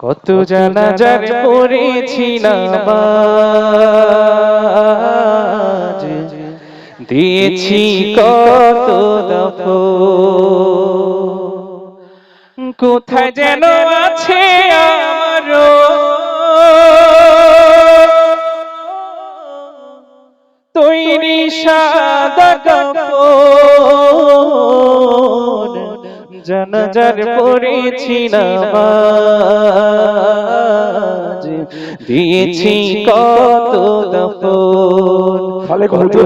কত জানাজার পড়েছি নামাজ দিয়েছি কত দফ। কোথায় যেন আছে আমার তৈরি সাদা কাপড়। জানাজার পড়েছি নামাজ। দিয়েছি কত দফন।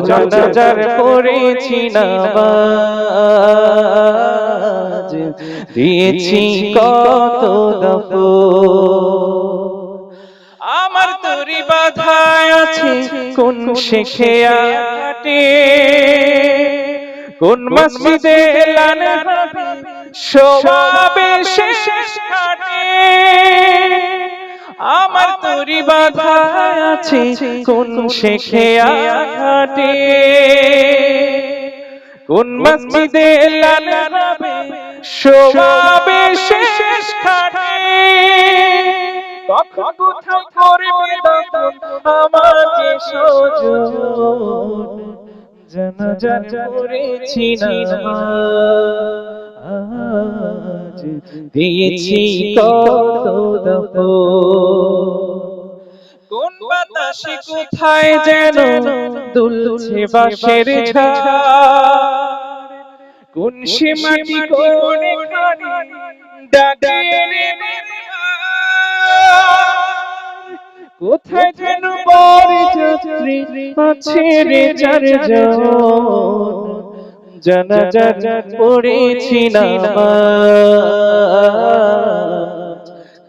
জানাজার পড়েছি নামাজ। দিয়েছি কত দফন। আমার তরি বাধায় আছে কোন শেখে আটে? কোন মসজিদে লানে শেষ আমার তরি বাধায় আছে কোন শেখে আটে কোন মসজিদে শোয়াবে শেষ ঘাটে কখন কোথায় করবে আমাকে সজন জানাজা করেছি নামাজ দিয়েছি কত কোন বাতাসে কোথায় যেন দুলছে বাঁশের কোন সে মাটি কোন ডাকে কোথায় যেন বর যাত্রী আছে রে চারজন জানাজার পড়েছি নামাজ।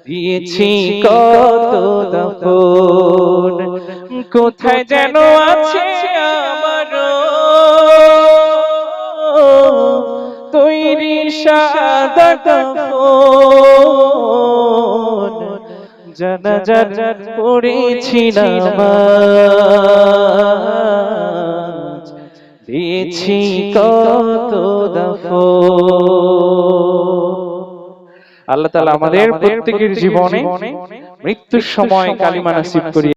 দিয়েছি কত দফন। কোথায় যেন আছে আমার তৈরি সাদা কাফন জানাজার পড়েছি নামাজ। দিয়েছি কত দফো আল্লাহ তালা আমাদের প্রত্যেকের জীবনে মৃত্যুর সময় কালিমা নাসিব করিয়ে